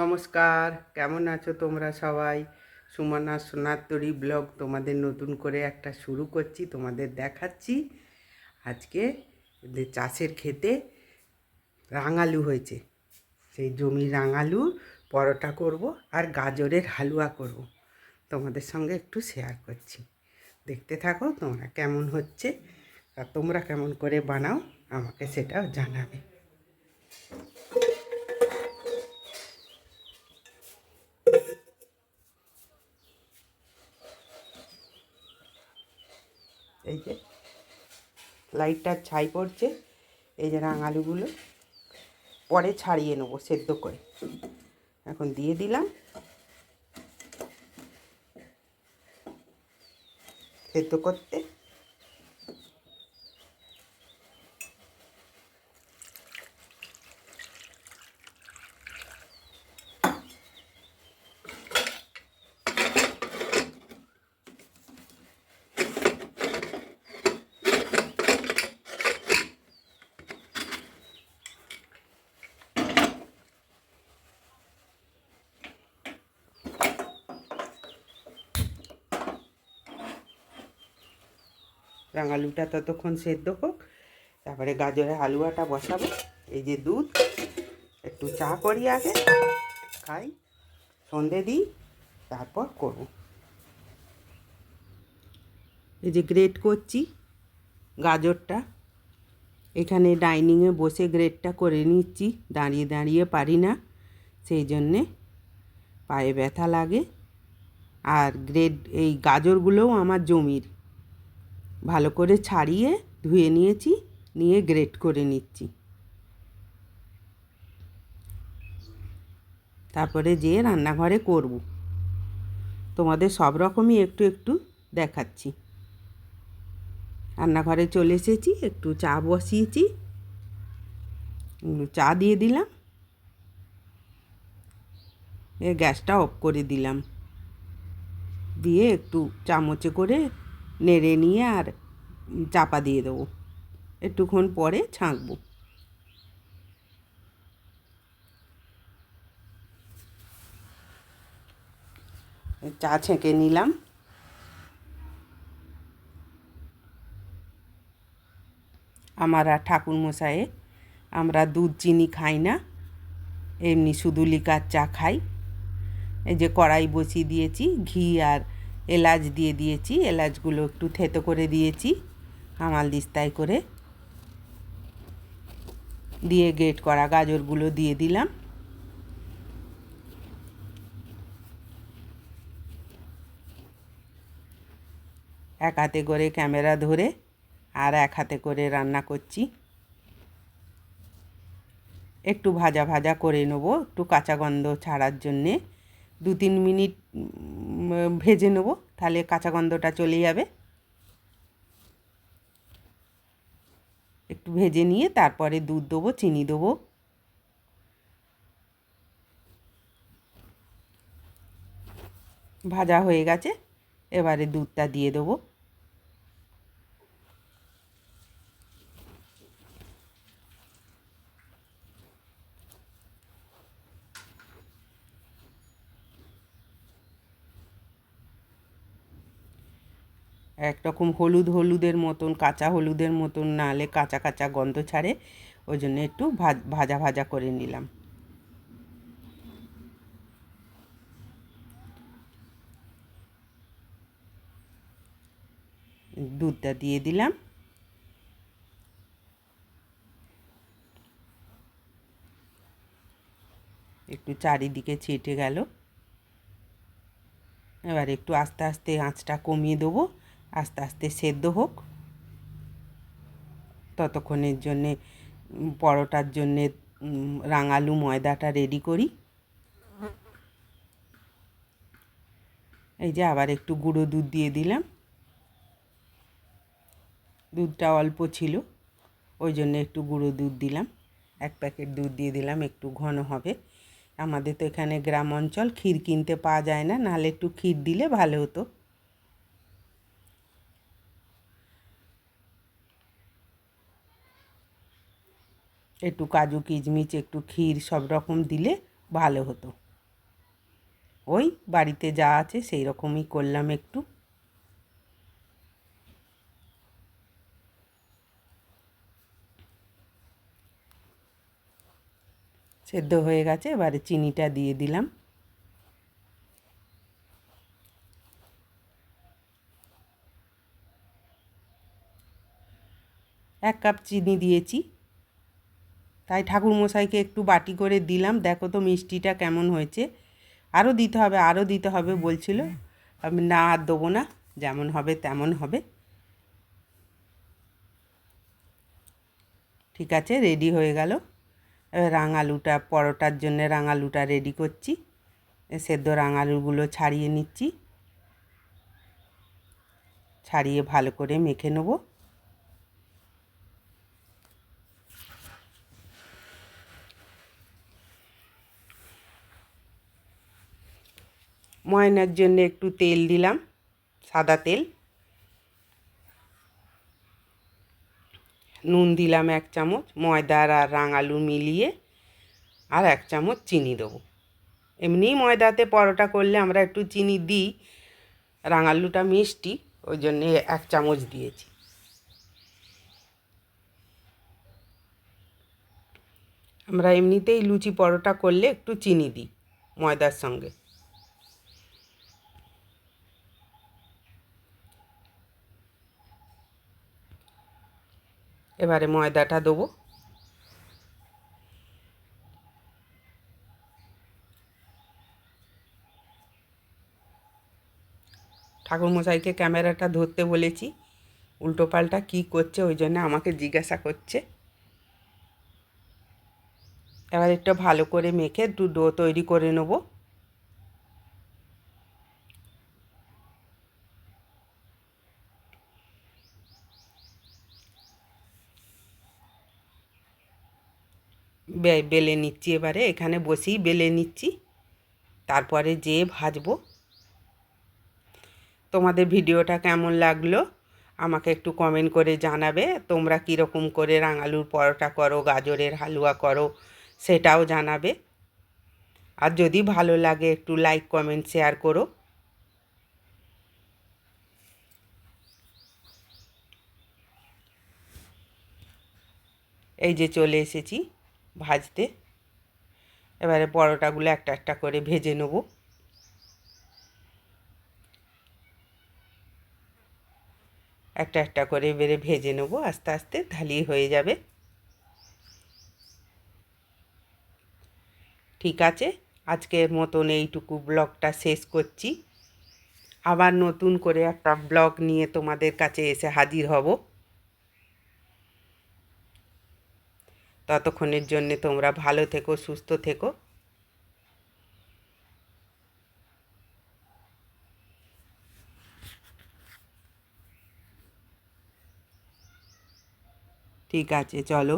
নমস্কার, কেমন আছো তোমরা সবাই? সুমনা সোনাত্তরী ব্লগ তোমাদের নতুন করে একটা শুরু করছি, তোমাদের দেখাচ্ছি। আজকে চাষের ক্ষেতে রাঙালু হয়েছে, সেই জমি রাঙালু, পরোটা করব আর গাজরের হালুয়া করব। তোমাদের সঙ্গে একটু শেয়ার করছি। দেখতে থাকো তোমরা কেমন হচ্ছে, আর তোমরা কেমন করে বানাও, আমাকে সেটাও জানাবে। এই যে লাইটটার ছাই পড়ছে, এই যে রাঙালুগুলো পরে ছাড়িয়ে নেব, সেদ্ধ করে। এখন দিয়ে দিলাম। সেদ্ধ করতে রাঙালুটা ততক্ষণ সেদ্ধ হোক। তারপরে গাজরের হালুয়াটা বসাবো। এই যে দুধ, একটু চা করি আগে, খাই, সন্ধে দিই, তারপর করব। এই যে গ্রেট করছি গাজরটা। এখানে ডাইনিংয়ে বসে গ্রেটটা করে নিচ্ছি, দাঁড়িয়ে দাঁড়িয়ে পারি না। সেই জন্যে পায়ে ব্যথা লাগে। আর গ্রেড এই গাজরগুলোও আমার জমির। ভালো করে ছাড়িয়ে ধুয়ে নিয়েছি, নিয়ে গ্রেট করে নিচ্ছি। তারপরে যেয়ে রান্নাঘরে করব, তোমাদের সব রকমই একটু একটু দেখাচ্ছি। রান্নাঘরে চলে এসেছি, একটু চা বসিয়েছি চা দিয়ে দিলাম, এ গ্যাসটা অফ করে দিলাম। দিয়ে একটু চামচে করে নেড়ে নিয়ে আর চাপা দিয়ে দেবো। একটুক্ষণ পরে ছাঁকবো। চা ছেঁকে নিলাম। আমার আর ঠাকুরমশায়ে আমরা দুধ, চিনি খাই না। এমনি শুধু লিকার চা খাই। এই যে কড়াই বসিয়ে দিয়েছি, ঘি আর এলাচ দিয়ে দিয়েছি। এলাচগুলো একটু থেতো করে দিয়েছি। হামাল দিস্তায় করে দিয়ে গেট করা গাজরগুলো দিয়ে দিলাম। এক হাতে করে ক্যামেরা ধরে আর এক হাতে করে রান্না করছি। একটু ভাজা ভাজা করে নেব, একটু কাঁচা গন্ধ ছাড়ার জন্যে। দু তিন মিনিট ভেজে নেব, তাহলে কাঁচা গন্ধটা চলে যাবে। একটু ভেজে নিয়ে তারপরে দুধ দেবো, চিনি দেবো। ভাজা হয়ে গেছে, এবারে দুধটা দিয়ে দেবো। একরকম হলুদ হলুদের মতন, কাঁচা হলুদের মতন নাহলে কাঁচা কাঁচা গন্ধ ছাড়ে ওই জন্য একটু ভাজা ভাজা করে নিলাম। দুধটা দিয়ে দিলাম। একটু চারিদিকে ছেটে গেল। এবার একটু আস্তে আস্তে আঁচটা কমিয়ে দেবো। আস্তে আস্তে সেদ্ধ হোক। ততক্ষণের জন্যে পরোটার জন্যে রাঙালু ময়দাটা রেডি করি। এই যে আবার একটু গুঁড়ো দুধ দিয়ে দিলাম। দুধটা অল্প ছিল, ওই জন্য একটু গুঁড়ো দুধ দিলাম। এক প্যাকেট দুধ দিয়ে দিলাম, একটু ঘন হবে। আমাদের তো এখানে গ্রাম অঞ্চল, ক্ষীর কিনতে পাওয়া যায় না, নাহলে একটু ক্ষীর দিলে ভালো হতো। একটু কাজু কিচমিচ একটু ক্ষীর সব রকম দিলে ভালো হতো। ওই বাড়িতে যা আছে সেই রকমই করলাম একটু। সেদ্ধ হয়ে গেছে, এবারে চিনিটা দিয়ে দিলাম। এক কাপ চিনি দিয়েছি। তাই ঠাকুরমশাইকে একটু বাটি করে দিলাম। দেখো তো মিষ্টিটা কেমন হয়েছে। আরও দিতে হবে আরও দিতে হবে বলছিল। আমি না আর দেবো না, যেমন হবে তেমন হবে। ঠিক আছে রেডি হয়ে গেল। রাঙালুটা, পরোটার জন্য রাঙালুটা রেডি করছি। সেদ্ধ রাঙালুগুলো ছাড়িয়ে নিচ্ছি। ছাড়িয়ে ভালো করে মেখে নেব। ময়নার জন্য একটু তেল দিলাম, সাদা তেল। নুন দিলাম এক চামচ, ময়দার আর রাঙালু মিলিয়ে আর এক চামচ চিনি দেবো। এমনি ময়দাতে পরোটা করলে আমরা একটু চিনি দিই, রাঙালুটা মিষ্টি, ওই জন্যে এক চামচ দিয়েছি। আমরা এমনিতেই লুচি পরোটা করলে একটু চিনি দিই ময়দার সঙ্গে। এবারে ময়দাটা দেবো। ঠাকুরমশাইকে ক্যামেরাটা ধরতে বলেছি, উল্টো পাল্টা কী করছে ওই জন্য আমাকে জিজ্ঞাসা করছে। এবার একটু ভালো করে মেখে একটু ডো তৈরি করে নেব। বেলে নিচ্ছি এবারে, এখানে বসেই বেলে নিচ্ছি। তারপরে যেয়ে ভাজবো। তোমাদের ভিডিওটা কেমন লাগল? আমাকে একটু কমেন্ট করে জানাবে। তোমরা কীরকম করে রাঙালুর পরোটা করো, গাজরের হালুয়া করো, সেটাও জানাবে। আর যদি ভালো লাগে, একটু লাইক কমেন্ট শেয়ার করো। এই যে চলে এসেছি। ভাজতে। এবারে পরোটাগুলো একটা একটা করে ভেজে নেব। একটা একটা করে এবারে ভেজে নেব, আস্তে আস্তে ঢালিয়ে হয়ে যাবে। ঠিক আছে, আজকের মতন এইটুকু ব্লগটা শেষ করছি। আবার নতুন করে একটা ব্লগ নিয়ে তোমাদের কাছে এসে হাজির হব। ততক্ষণের জন্যে তোমরা ভালো থেকো সুস্থ থেকো। ঠিক আছে চলো।